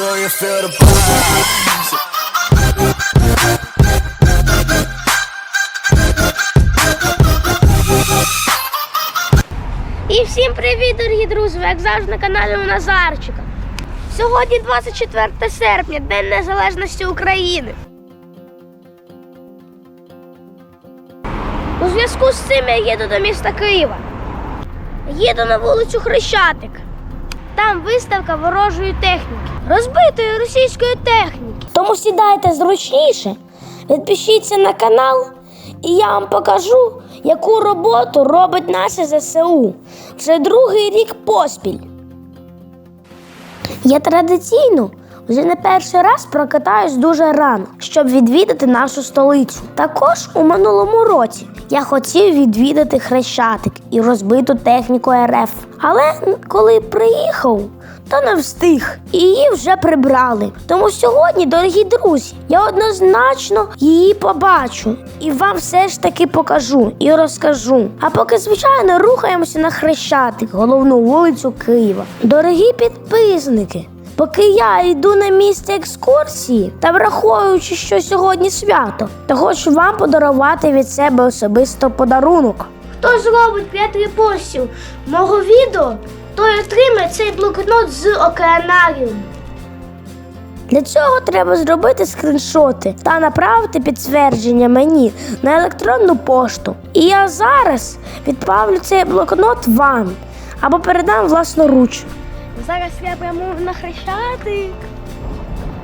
sure you feel the vibes. І всім привіт, дорогі друзі! Як завжди на каналі у Назарчика. Сьогодні 24 серпня, День Незалежності України. У зв'язку з цим я їду до міста Києва. Їду на вулицю Хрещатик. Там виставка ворожої техніки, розбитої російської техніки. Тому сідайте зручніше, підпишіться на канал, і я вам покажу, яку роботу робить наше ЗСУ. Вже другий рік поспіль. Я традиційно вже не перший раз прокатаюсь дуже рано, щоб відвідати нашу столицю. Також у минулому році я хотів відвідати хрещатик і розбиту техніку РФ. Але коли приїхав, то не встиг, і її вже прибрали. Тому сьогодні, дорогі друзі, я однозначно її побачу і вам все ж таки покажу і розкажу. А поки, звичайно, рухаємося на хрещатик, головну вулицю Києва. Дорогі підписники. Поки я йду на місце екскурсії та враховуючи, що сьогодні свято, то хочу вам подарувати від себе особисто подарунок. Хто зробить 5 репостів мого відео, той отримає цей блокнот з океанаріум. Для цього треба зробити скріншоти та направити підтвердження мені на електронну пошту. І я зараз відправлю цей блокнот вам або передам власноруч. Зараз я прямо на хрещатик.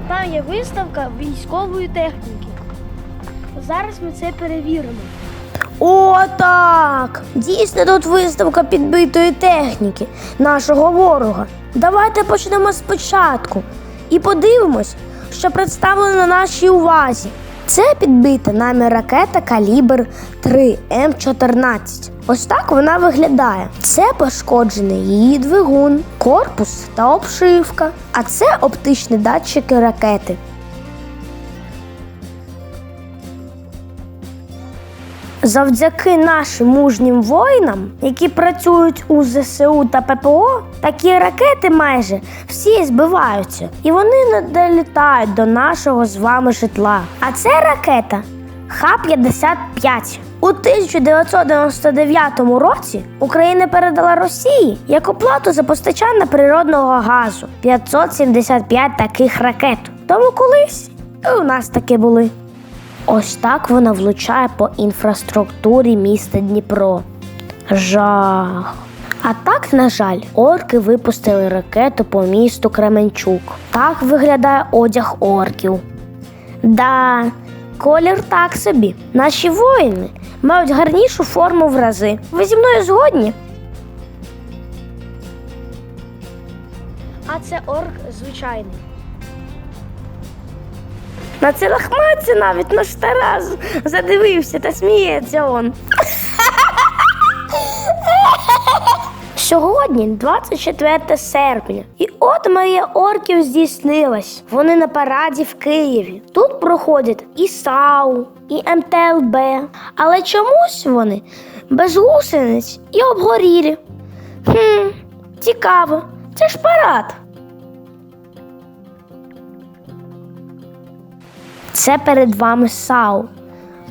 Там є виставка військової техніки. Зараз ми це перевіримо. О, так! Дійсно тут виставка підбитої техніки нашого ворога. Давайте почнемо спочатку і подивимось, що представлено на нашій увазі. Це підбита нами ракета калібр 3 М14. Ось так вона виглядає. Це пошкоджений її двигун, корпус та обшивка. А це оптичні датчики ракети. Завдяки нашим мужнім воїнам, які працюють у ЗСУ та ППО, такі ракети майже всі збиваються, і вони не долітають до нашого з вами житла. А це ракета Х-55. У 1999 році Україна передала Росії як оплату за постачання природного газу 575 таких ракет. Тому колись і у нас такі були. Ось так вона влучає по інфраструктурі міста Дніпро. Жах. А так, на жаль, орки випустили ракету по місту Кременчук. Так виглядає одяг орків. Да, колір так собі. Наші воїни мають гарнішу форму в рази. Ви зі мною згодні? А це орк звичайний. На це лахмаці навіть наш Тарас задивився та сміється он. Сьогодні 24 серпня, і от Марія Орків здійснилась. Вони на параді в Києві. Тут проходять і САУ, і МТЛБ. Але чомусь вони без гусениць і обгорілі. Хм, цікаво, це ж парад. Це перед вами САУ.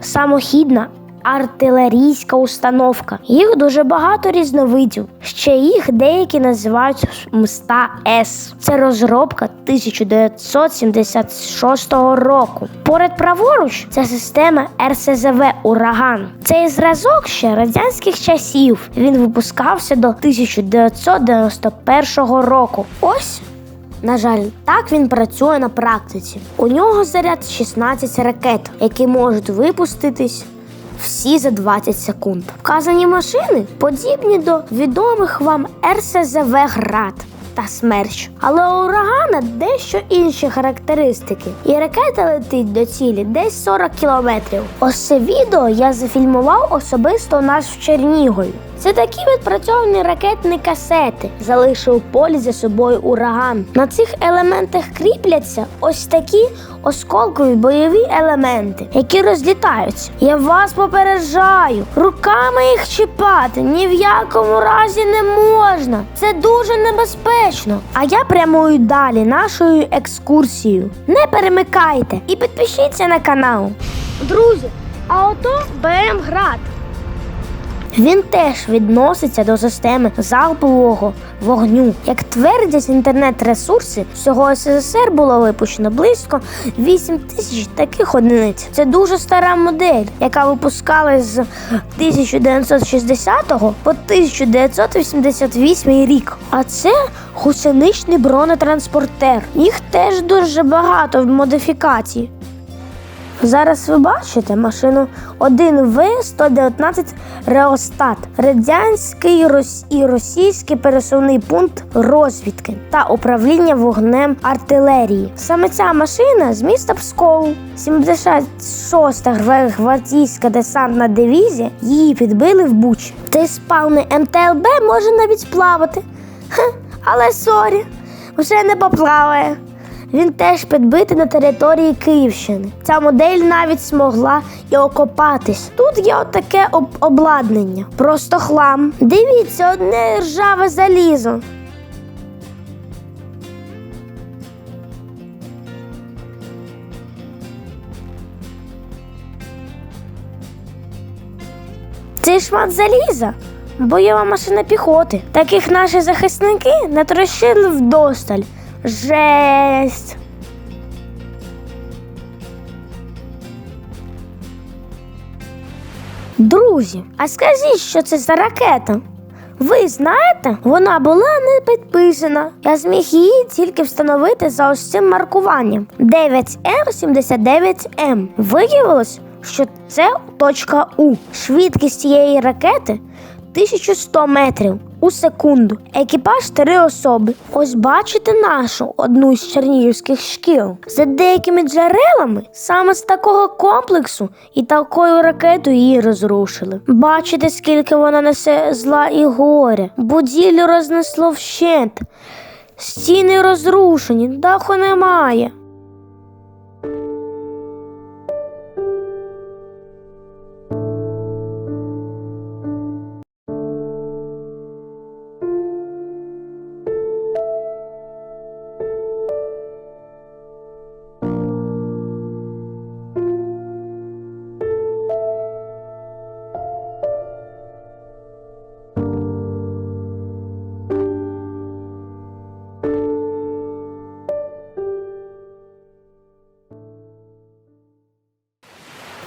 Самохідна артилерійська установка. Їх дуже багато різновидів. Ще їх деякі називають МСТА С. Це розробка 1976 року. Поряд праворуч це система РСЗВ Ураган. Цей зразок ще радянських часів. Він випускався до 1991 року. Ось на жаль, так він працює на практиці. У нього заряд 16 ракет, які можуть випуститись всі за 20 секунд. Вказані машини подібні до відомих вам РСЗВ Град та Смерч. Але у урагана дещо інші характеристики. І ракета летить до цілі десь 40 кілометрів. Ось це відео я зафільмував особисто у нас в Чернігові. Це такі відпрацьовані ракетні касети, залишив полі за собою ураган. На цих елементах кріпляться ось такі осколкові бойові елементи, які розлітаються. Я вас попереджаю, руками їх чіпати ні в якому разі не можна. Це дуже небезпечно. А я прямую далі нашою екскурсією. Не перемикайте і підпишіться на канал. Друзі, а ото БМ Град. Він теж відноситься до системи залпового вогню. Як твердять інтернет-ресурси, всього СССР було випущено близько 8 тисяч таких одиниць. Це дуже стара модель, яка випускалась з 1960 по 1988 рік. А це гусеничний бронетранспортер. Їх теж дуже багато в модифікації. Зараз ви бачите машину 1В-119 Реостат, радянський і російський пересувний пункт розвідки та управління вогнем артилерії. Саме ця машина з міста Пскову, 76-та гвардійська десантна дивізія, її підбили в Бучі. Цей спавний МТЛБ може навіть плавати. Хе, але сорі, вже не поплаває. Він теж підбитий на території Київщини. Ця модель навіть змогла і окопатись. Тут є отаке об- обладнання. Просто хлам. Дивіться, одне ржаве залізо. Це шмат заліза. Бойова машина піхоти. Таких наші захисники натрощили вдосталь. Жесть. Друзі, а скажіть, що це за ракета? Ви знаєте, вона була не підписана. Я зміг її тільки встановити за ось цим маркуванням 9М79М. Виявилось, що це точка У. Швидкість цієї ракети 1100 метрів у секунду. Екіпаж три особи. Ось бачите нашу одну з чернігівських шкіл. За деякими джерелами саме з такого комплексу і такою ракетою її розрушили. Бачите, скільки вона несе зла і горя. Будівлю рознесло вщент. Стіни розрушені, даху немає.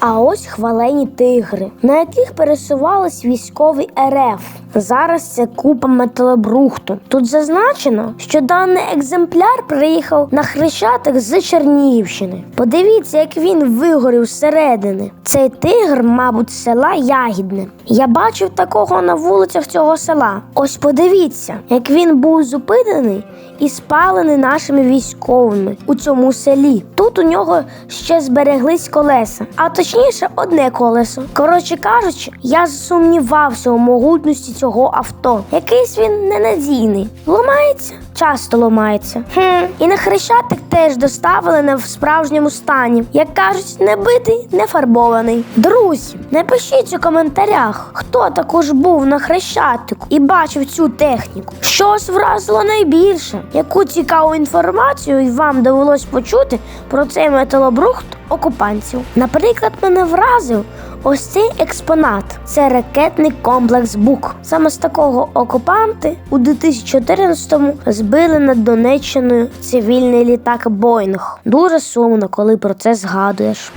А ось хвалені тигри, на яких пересувались військові РФ. Зараз це купа металобрухту. Тут зазначено, що даний екземпляр приїхав на хрещатик з Чернігівщини. Подивіться, як він вигорів зсередини. Цей тигр, мабуть, села Ягідне. Я бачив такого на вулицях цього села. Ось подивіться, як він був зупинений і спалений нашими військовими у цьому селі. Тут у нього ще збереглись колеса, а точніше, одне колесо. Коротше кажучи, я засумнівався у могутності цього авто. Якийсь він ненадійний. Ламається, часто ламається. Хм. І на хрещатик теж доставили не в справжньому стані. Як кажуть, не битий, не фарбований. Друзі, напишіть у коментарях, хто також був на хрещатику і бачив цю техніку. Що вас вразило найбільше? Яку цікаву інформацію вам довелось почути про цей металобрухт окупантів? Наприклад, мене вразив ось цей експонат. Це ракетний комплекс Бук. Саме з такого окупанти у 2014-му збили над Донеччиною цивільний літак Боїнг. Дуже сумно, коли про це згадуєш.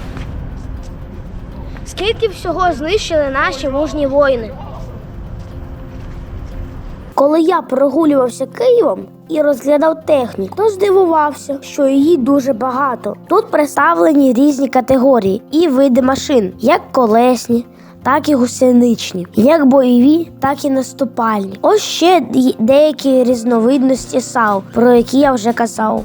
Скільки всього знищили наші мужні воїни? Коли я прогулювався Києвом і розглядав техніку, то здивувався, що її дуже багато. Тут представлені різні категорії і види машин, як колесні. Так і гусеничні, як бойові, так і наступальні. Ось ще деякі різновидності САУ, про які я вже казав.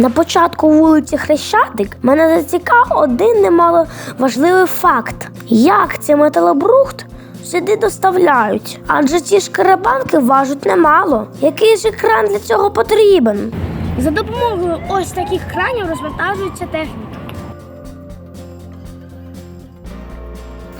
На початку вулиці Хрещатик мене зацікав один немало важливий факт: як цей металобрухт сюди доставляють? Адже ці шкарабанки важать немало. Який ж кран для цього потрібен? За допомогою ось таких кранів розвантажується техніка.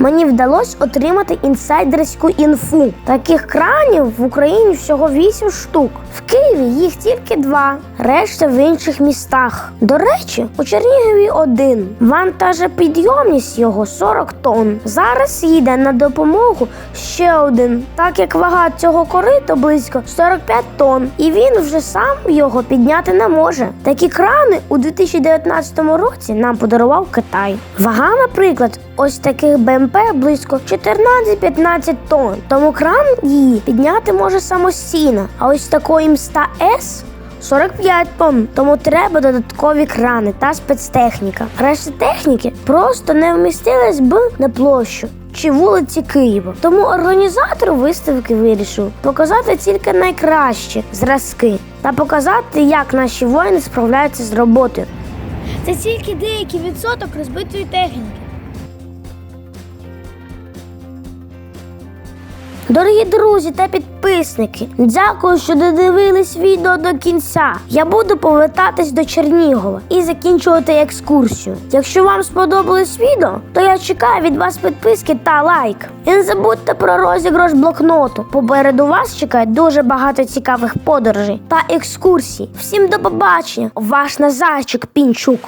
Мені вдалося отримати інсайдерську інфу. Таких кранів в Україні всього 8 штук. В Києві їх тільки два, решта в інших містах. До речі, у Чернігові один. Вантажопідйомність його 40 тонн. Зараз їде на допомогу ще один, так як вага цього корита близько 45 тонн, і він вже сам його підняти не може. Такі крани у 2019 році нам подарував Китай. Вага, наприклад, ось таких БМП близько 14-15 тонн. Тому кран її підняти може самостійно. А ось такої МСТА С 45 тонн, тому треба додаткові крани та спецтехніка. Решта техніки просто не вмістилась б на площу. Чи вулиці Києва. Тому організатор виставки вирішив показати тільки найкращі зразки та показати, як наші воїни справляються з роботою. Це тільки деякий відсоток розбитої техніки. Дорогі друзі та підписники, дякую, що додивились відео до кінця. Я буду повертатись до Чернігова і закінчувати екскурсію. Якщо вам сподобалось відео, то я чекаю від вас підписки та лайк. І не забудьте про розіграш блокноту. Попереду вас чекає дуже багато цікавих подорожей та екскурсій. Всім до побачення! Ваш Назарчик Пінчук.